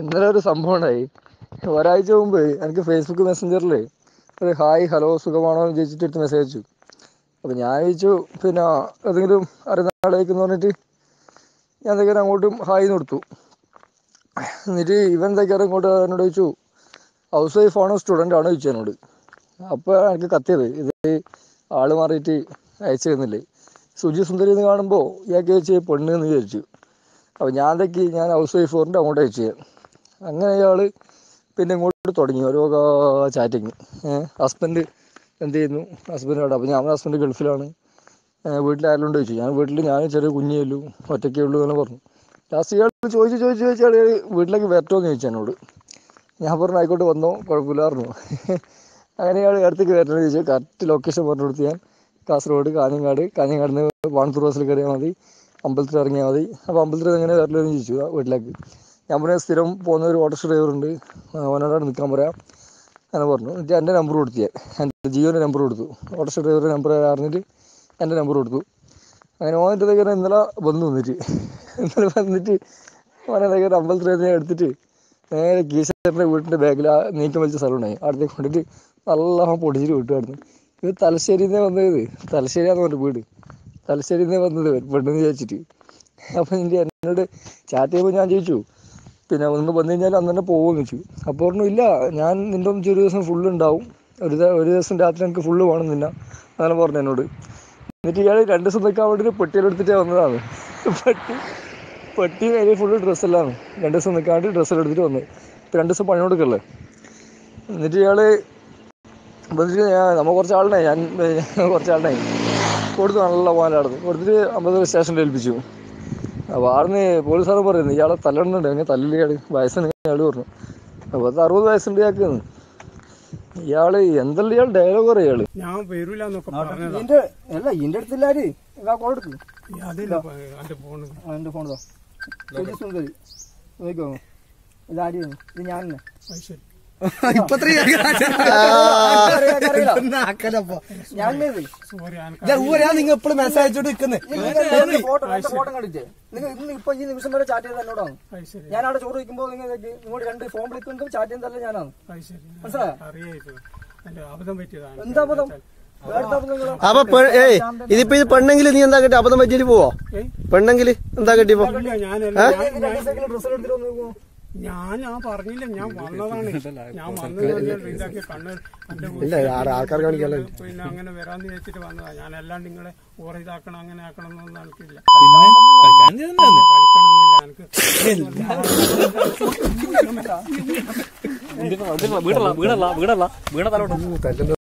ഒരു സംഭവം ഉണ്ടായി. ഒരാഴ്ച മുമ്പ് എനിക്ക് ഫേസ്ബുക്ക് മെസ്സഞ്ചറിൽ ഒരു ഹായ് ഹലോ സുഖമാണോ എന്ന് ചോദിച്ചിട്ട് എടുത്ത് മെസ്സേജ് അയച്ചു. അപ്പോൾ ഞാൻ ചോദിച്ചു പിന്നെ ഏതെങ്കിലും അറിയുന്ന ആളേക്കെന്ന് പറഞ്ഞിട്ട് ഞാൻ എന്തൊക്കെയാണ് അങ്ങോട്ടും ഹായ് എന്ന് കൊടുത്തു. എന്നിട്ട് ഇവൻ എന്തൊക്കെയാണ് ഇങ്ങോട്ട് എന്നോട് ചോദിച്ചു ഹൗസ് വൈഫ് ആണോ സ്റ്റുഡന്റ് ആണോ? ചോദിച്ചു എന്നോട്. അപ്പോൾ എനിക്ക് കത്തിയത് ഇത് ആൾ മാറിയിട്ട് അയച്ചു തന്നില്ലേ സുജി സുന്ദരി എന്ന് കാണുമ്പോൾ ഇയാൾക്ക് ചോദിച്ചു പെണ്ണ് എന്ന് വിചാരിച്ചു അപ്പോൾ ഞാൻ എന്തൊക്കെ ഞാൻ ഹൗസ് വൈഫ് പറഞ്ഞിട്ട് അങ്ങോട്ട് അയച്ചു. അങ്ങനെ അയാൾ പിന്നെ ഇങ്ങോട്ട് തുടങ്ങി. ഓരോ ചാറ്റിങ് ഹസ്ബൻഡ് എന്ത് ചെയ്യുന്നു? ഹസ്ബൻഡ് അവിടെ അപ്പോൾ ഞാൻ ഹസ്ബൻഡ് ഗൾഫിലാണ്. വീട്ടിൽ ആരെല്ലാം ചോദിച്ചു. ഞാൻ വീട്ടിൽ ഞാൻ ചെറിയ കുഞ്ഞേ ഉള്ളൂ. ഒറ്റയ്ക്കേ ഉള്ളൂ എന്ന് പറഞ്ഞു. ലാസ്റ്റ് ഇയാൾ ചോദിച്ച് ചോദിച്ച് ചോദിച്ച്. വീട്ടിലേക്ക് വരട്ടോ എന്ന് ചോദിച്ചു എന്നോട്. ഞാൻ പറഞ്ഞു ആയിക്കോട്ട് വന്നോ. കുഴപ്പമില്ലായിരുന്നു. അങ്ങനെ ഇയാൾ അടുത്തേക്ക് വരണമെന്ന് ചോദിച്ചു. കറക്റ്റ് ലൊക്കേഷൻ പറഞ്ഞു കൊടുത്ത് ഞാൻ. കാസർഗോഡ് കാഞ്ഞങ്ങാട്. കാഞ്ഞങ്ങാട് നിന്ന് വാണത്തൂർ ബസ്സിൽ കയറിയാൽ മതി. അമ്പലത്തിൽ ഇറങ്ങിയാൽ മതി. അപ്പോൾ അമ്പലത്തിൽ എങ്ങനെ വരലെന്ന് ചോദിച്ചു വീട്ടിലേക്ക്. ഞാൻ പിന്നെ സ്ഥിരം പോകുന്ന ഒരു ഓട്ടോസ് ഡ്രൈവർ ഉണ്ട് അവനോടാണ് നിൽക്കാൻ പറയാം. അങ്ങനെ പറഞ്ഞു. എന്നിട്ട് എന്റെ നമ്പർ കൊടുത്തു എന്റെ ജിയോന്റെ നമ്പർ കൊടുത്തു. ഓട്ടോറിക്ഷ ഡ്രൈവറുടെ നമ്പർ അറിഞ്ഞിട്ട് എന്റെ നമ്പർ കൊടുത്തു. അങ്ങനെ ഓന്റെ ഇങ്ങനെ ഇന്നലെ വന്നു വന്നിട്ട് ഇന്നലെ വന്നിട്ട് ഓനെ അമ്പലത്തിലേക്ക് എടുത്തിട്ട് നേരെ കീശേട്ടന്റെ വീട്ടിന്റെ ബാഗിൽ ആ നീക്കം വലിച്ച സ്ഥലമുണ്ടായി. അവിടത്തേക്ക് കൊണ്ടിട്ട് നല്ല പൊടിച്ചിട്ട് വിട്ടുമായിരുന്നു ഇത് തലശ്ശേരിയിൽ നിന്നേ വന്നത് തലശ്ശേരിയാന്ന് പറഞ്ഞു വീട്. തലശ്ശേരിയിൽ നിന്നേ വന്നത് പെണ്ണെന്ന് ചോദിച്ചിട്ട് അപ്പം എന്റെ എന്നോട് ചാറ്റ് ചെയ്യുമ്പോൾ ഞാൻ ചോദിച്ചു പിന്നെ ഒന്ന് വന്നു കഴിഞ്ഞാൽ അന്ന് തന്നെ പോകുമെന്ന് വെച്ചു അപ്പോൾ പറഞ്ഞു ഇല്ല ഞാൻ നിന്റെ ഒന്നിച്ച് ഒരു ദിവസം ഫുള്ള് ഉണ്ടാവും. ഒരു ഒരു ദിവസം രാത്രി എനിക്ക് ഫുള്ള് വേണം നിന്ന. അങ്ങനെ പറഞ്ഞു എന്നോട്. എന്നിട്ട് ഇയാൾ രണ്ട് ദിവസം നിൽക്കാൻ വേണ്ടി പെട്ടിയിലെടുത്തിട്ടേ വന്നതാണ്. പെട്ടി പെട്ടി അതിൽ ഫുള്ള് ഡ്രസ്സെല്ലാം രണ്ട് ദിവസം നിൽക്കാണ്ട് ഡ്രസ്സെല്ലാം എടുത്തിട്ട് വന്നത് ഇപ്പം രണ്ട് ദിവസം പണി കൊടുക്കല്ലേ എന്നിട്ട് ഇയാൾ വന്നിട്ട് ഞാൻ നമ്മൾ കുറച്ച് ആളുണ്ടായി ഞാൻ കുറച്ച് ആളുണ്ടായി കൊടുത്തു നല്ല പോകാനായിരുന്നു കൊടുത്തിട്ട് അമ്പത് സ്റ്റേഷനിൽ ഏൽപ്പിച്ചു. അപ്പോൾ പോലീസ് സാറ് പറയുന്നു ഇയാളെ തല്ലുന്നുണ്ട് അങ്ങനെ തല്ലിയാണ് വയസ്സിന് ഇയാൾ പറഞ്ഞു. അപ്പോൾ പത്ത് അറുപത് വയസ്സുണ്ട് ഇയാൾക്കെന്ന് ഇയാൾ എന്തല്ല ഇയാൾ ഡയലോഗ് പറയാ ഇയാൾ? ഞാൻ വരൂല അല്ല ഇന്റെ അടുത്തില്ലാര്? കോൾ എടുക്കും. എന്റെ ഫോൺ സുന്ദരി. ഇത് ആര് ഇത് ഞാൻ തന്നെ ഞാൻ നിങ്ങൾ എപ്പോഴും മെസ്സേജ് അയച്ചോണ്ട് നിക്കുന്നത് ഫോട്ടോ ഫോട്ടോ കണ്ടിട്ടേ നിങ്ങൾ ഇന്ന് ഇപ്പൊ ഈ നിമിഷം വരെ ചാറ്റ് ചെയ്ത് എന്നോടാണ് ഞാൻ അവിടെ ചോറ് വയ്ക്കുമ്പോ നിങ്ങൾ ഇങ്ങോട്ട് രണ്ട് ഫോൺ വിളിക്കുന്നതും ചാറ്റ് ചെയ്യുന്നതല്ല ഞാനാണ് മനസ്സിലായോ? എന്താ അബദ്ധം? അപ്പൊ ഏ ഏയ് ഇതിപ്പോ ഇത് പെണ്ണെങ്കിൽ നീ എന്താ കെട്ടി അബദ്ധം പറ്റിയിട്ട് പോവോ? പെണ്ണെങ്കിൽ എന്താ കെട്ടിപ്പോ ഞാൻ ഞാൻ പറഞ്ഞില്ല ഞാൻ വന്നതാണ്. ഞാൻ വന്നതാണ് കഴിഞ്ഞാൽ ഇതാക്കി കണ്ണ് എന്റെ ആൾക്കാർ കാണിക്കല്ലോ പിന്നെ അങ്ങനെ വരാന്ന് വെച്ചിട്ട് വന്നതാ. ഞാൻ എല്ലാം നിങ്ങളെ ഓർ ഇതാക്കണം അങ്ങനെ ആക്കണം എന്നൊന്നും എനിക്കില്ല കളിക്കണമെന്നില്ല. എനിക്ക് വീടല്ല വീടല്ല വീടല്ല വീട തലോട്ട്